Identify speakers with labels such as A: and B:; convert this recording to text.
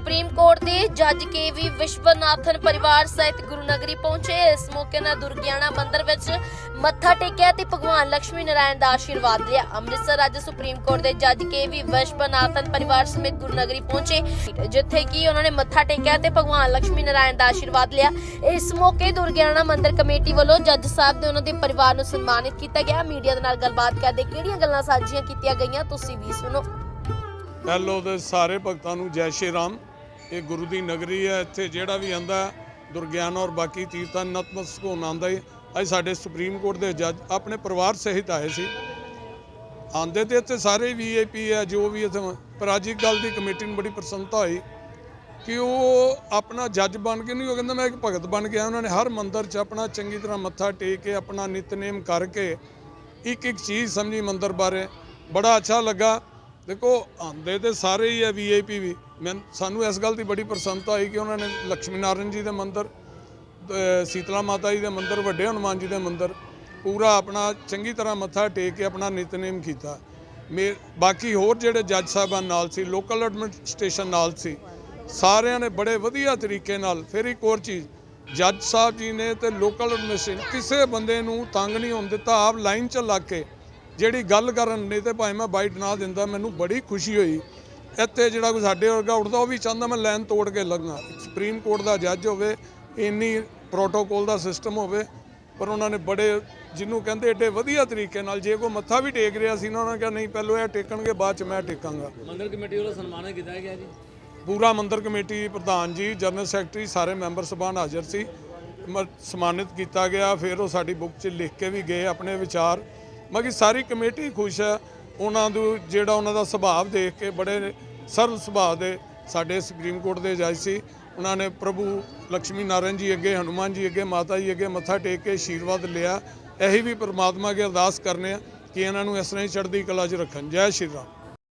A: Supreme court ਦੇ ਜੱਜ ਕੇ ਵੀ ਵਿਸ਼ਵਨਾਥਨ ਪਰਿਵਾਰ ਸਹਿਤ ਗੁਰੂਨਗਰੀ ਪਹੁੰਚੇ। ਇਸ ਮੌਕੇ ਨਾਲ ਦੁਰਗਿਆਣਾ ਮੰਦਿਰ ਵਿੱਚ ਮੱਥਾ ਟੇਕਿਆ ਤੇ ਭਗਵਾਨ ਲక్ష్ਮੀ ਨਾਰਾਇਣ ਦਾ ਆਸ਼ੀਰਵਾਦ ਲਿਆ। ਅੰਮ੍ਰਿਤਸਰ ਅੱਜ ਸੁਪਰੀਮ ਕੋਰਟ ਦੇ ਜੱਜ ਕੇ ਵੀ ਵਿਸ਼ਵਨਾਥਨ ਪਰਿਵਾਰ ਸਮੇਤ ਗੁਰੂਨਗਰੀ ਪਹੁੰਚੇ। ਜਿੱਥੇ ਕਿ ਉਹਨਾਂ ਨੇ ਮੱਥਾ ਟੇਕਿਆ ਤੇ ਭਗਵਾਨ ਲక్ష్ਮੀ ਨਾਰਾਇਣ ਦਾ ਆਸ਼ੀਰਵਾਦ ਲਿਆ। ਇਸ ਮੌਕੇ ਦੁਰਗਿਆਣਾ ਮੰਦਿਰ ਕਮੇਟੀ ਵੱਲੋਂ ਜੱਜ ਸਾਹਿਬ ਦੇ ਉਹਨਾਂ ਦੇ ਪਰਿਵਾਰ ਨੂੰ ਸਨਮਾਨਿਤ ਕੀਤਾ ਗਿਆ। ਮੀਡੀਆ ਦੇ ਨਾਲ ਗੱਲਬਾਤ ਕਰਦੇ ਕਿਹੜੀਆਂ ਗੱਲਾਂ ਸਾਂਝੀਆਂ ਕੀਤੀਆਂ ਗਈਆਂ, ਤੁਸੀਂ ਵੀ ਸੁਣੋ।
B: ਹੈਲੋ ਦੇ ਸਾਰੇ ਭਗਤਾਂ ਨੂੰ ਜੈ ਸ਼੍ਰੀ ਰਾਮ। ਇਹ ਗੁਰੂ ਦੀ ਨਗਰੀ ਹੈ, ਇੱਥੇ ਜਿਹੜਾ ਵੀ ਆਂਦਾ ਦੁਰਗਿਆਨ ਔਰ ਬਾਕੀ ਤੀਰਥਾਂ ਨਤਮਸਤਕ ਹੋਣ ਆਉਂਦਾ ਹੈ। ਅੱਜ ਸਾਡੇ ਸੁਪਰੀਮ ਕੋਰਟ ਦੇ ਜੱਜ ਆਪਣੇ ਪਰਿਵਾਰ ਸਹਿਤ ਆਏ ਸੀ। ਆਂਦੇ ਤੇ ਇੱਥੇ ਸਾਰੇ ਵੀਆਈਪੀ ਹੈ, ਜੋ ਵੀ ਇੱਥੇ ਪਰ ਅੱਜ ਇੱਕ ਗੱਲ ਦੀ ਕਮੇਟੀ ਨੂੰ ਬੜੀ ਪ੍ਰਸੰਨਤਾ ਹੋਈ ਕਿ ਉਹ ਆਪਣਾ ਜੱਜ ਬਣ ਕੇ ਨਹੀਂ, ਉਹ ਕਹਿੰਦਾ ਮੈਂ ਇੱਕ ਭਗਤ ਬਣ ਗਿਆ ਉਹਨਾਂ ਨੇ ਹਰ ਮੰਦਰ 'ਚ ਆਪਣਾ ਚੰਗੀ ਤਰ੍ਹਾਂ ਮੱਥਾ ਟੇਕ ਕੇ, ਆਪਣਾ ਨਿਤਨੇਮ ਕਰਕੇ ਇੱਕ ਇੱਕ ਚੀਜ਼ ਸਮਝੀ ਮੰਦਰ ਬਾਰੇ। ਬੜਾ ਅੱਛਾ ਲੱਗਾ। ਦੇਖੋ ਆਂਦੇ ਤੇ ਸਾਰੇ ਹੀ ਹੈ ਵੀਆਈਪੀ ਵੀ। ਮੈਂ, ਸਾਨੂੰ ਇਸ ਗੱਲ ਦੀ ਬੜੀ ਪ੍ਰਸੰਨਤਾ ਹੋਈ ਕਿ ਉਹਨਾਂ ਨੇ ਲక్ష్ਮੀ ਨਾਰਾਇਣ ਜੀ ਦੇ ਮੰਦਿਰ ਸੀਤਲਾ ਮਾਤਾ ਜੀ ਦੇ ਮੰਦਿਰ, ਵੱਡੇ ਹਨੂਮਾਨ ਜੀ ਦੇ ਮੰਦਿਰ, ਪੂਰਾ ਆਪਣਾ ਚੰਗੀ ਤਰ੍ਹਾਂ ਮੱਥਾ ਟੇਕ ਕੇ ਆਪਣਾ ਨਿਤਨੇਮ ਕੀਤਾ। ਮੇ, ਬਾਕੀ ਹੋਰ ਜਿਹੜੇ ਜੱਜ ਸਾਹਿਬਾਨ ਨਾਲ ਸੀ ਲੋਕਲ ਐਡਮਿਨਿਸਟ੍ਰੇਸ਼ਨ ਨਾਲ ਸੀ, ਸਾਰਿਆਂ ਨੇ ਬੜੇ ਵਧੀਆ ਤਰੀਕੇ ਨਾਲ, ਫਿਰ ਇੱਕ ਹੋਰ ਚੀਜ਼, ਜੱਜ ਸਾਹਿਬ ਜੀ ਨੇ ਤੇ ਲੋਕਲ ਐਡਮਿਨਿਸਟ੍ਰੇਸ਼ਨ ਕਿਸੇ ਬੰਦੇ ਨੂੰ ਤੰਗ ਨਹੀਂ ਹੋਣ ਦਿੱਤਾ, ਆਪ ਲਾਈਨ 'ਚ ਲੱਗ ਕੇ ਜਿਹੜੀ ਗੱਲ ਕਰਨ ਨਹੀਂ ਤੇ ਭਾਵੇਂ ਮੈਂ ਬਾਈਟ ਨਾ ਦਿੰਦਾ ਮੈਨੂੰ ਬੜੀ ਖੁਸ਼ੀ ਹੋਈ। ਇੱਥੇ ਜਿਹੜਾ ਕੋਈ ਸਾਡੇ ਵਰਗਾ ਉੱਠਦਾ ਉਹ ਵੀ ਚਾਹੁੰਦਾ ਮੈਂ ਲਾਈਨ ਤੋੜ ਕੇ ਲੱਗਣਾ ਸੁਪਰੀਮ ਕੋਰਟ ਦਾ ਜੱਜ ਹੋਵੇ ਇੰਨੀ ਪ੍ਰੋਟੋਕੋਲ ਦਾ ਸਿਸਟਮ ਹੋਵੇ ਪਰ ਉਹਨਾਂ ਨੇ ਬੜੇ ਜਿਹਨੂੰ ਕਹਿੰਦੇ ਏਡੇ ਵਧੀਆ ਤਰੀਕੇ ਨਾਲ ਜੇ ਕੋਈ ਮੱਥਾ ਵੀ ਟੇਕ ਰਿਹਾ ਸੀ ਨਾ ਉਹਨਾਂ ਨੇ ਕਿਹਾ ਨਹੀਂ ਪਹਿਲੋਂ ਇਹ ਟੇਕਣਗੇ ਬਾਅਦ ਚ ਮੈਂ ਟੇਕਾਂਗਾ।
C: ਮੰਦਿਰ ਕਮੇਟੀ ਵੱਲੋਂ ਸਨਮਾਨਿਤ ਕੀਤਾ ਗਿਆ ਜੀ?
B: ਪੂਰਾ ਮੰਦਿਰ ਕਮੇਟੀ ਪ੍ਰਧਾਨ ਜੀ ਜਨਰਲ ਸੈਕਟਰੀ ਸਾਰੇ ਮੈਂਬਰ ਸਭਾਨ ਹਾਜ਼ਰ ਸੀ। ਸਨਮਾਨਿਤ ਕੀਤਾ ਗਿਆ ਫਿਰ ਉਹ ਸਾਡੀ ਬੁੱਕ 'ਚ ਲਿਖ ਕੇ ਵੀ ਗਏ ਆਪਣੇ ਵਿਚਾਰ। ਬਾਕੀ ਸਾਰੀ ਕਮੇਟੀ ਖੁਸ਼ ਹੈ। ਉਹਨਾਂ ਨੂੰ ਜਿਹੜਾ ਉਹਨਾਂ ਦਾ ਸੁਭਾਅ ਦੇਖ ਕੇ ਬੜੇ ਸਰਵ ਸੁਭਾਅ ਦੇ ਸਾਡੇ ਸੁਪਰੀਮ ਕੋਰਟ ਦੇ ਜੱਜ ਸੀ। ਉਹਨਾਂ ਨੇ ਪ੍ਰਭੂ ਲక్ష్ਮੀ ਨਾਰਾਇਣ ਜੀ ਅੱਗੇ, ਹਨੂਮਾਨ ਜੀ ਅੱਗੇ, ਮਾਤਾ ਜੀ ਅੱਗੇ ਮੱਥਾ ਟੇਕ ਕੇ ਆਸ਼ੀਰਵਾਦ ਲਿਆ। ਇਹੀ ਵੀ ਪ੍ਰਮਾਤਮਾ ਅੱਗੇ ਅਰਦਾਸ ਕਰਨੇ ਆ ਕਿ ਇਹਨਾਂ ਨੂੰ ਇਸ ਤਰ੍ਹਾਂ ਹੀ ਚੜ੍ਹਦੀ ਕਲਾ 'ਚ ਰੱਖਣ। ਜੈ ਸ਼੍ਰੀ ਰਾਮ।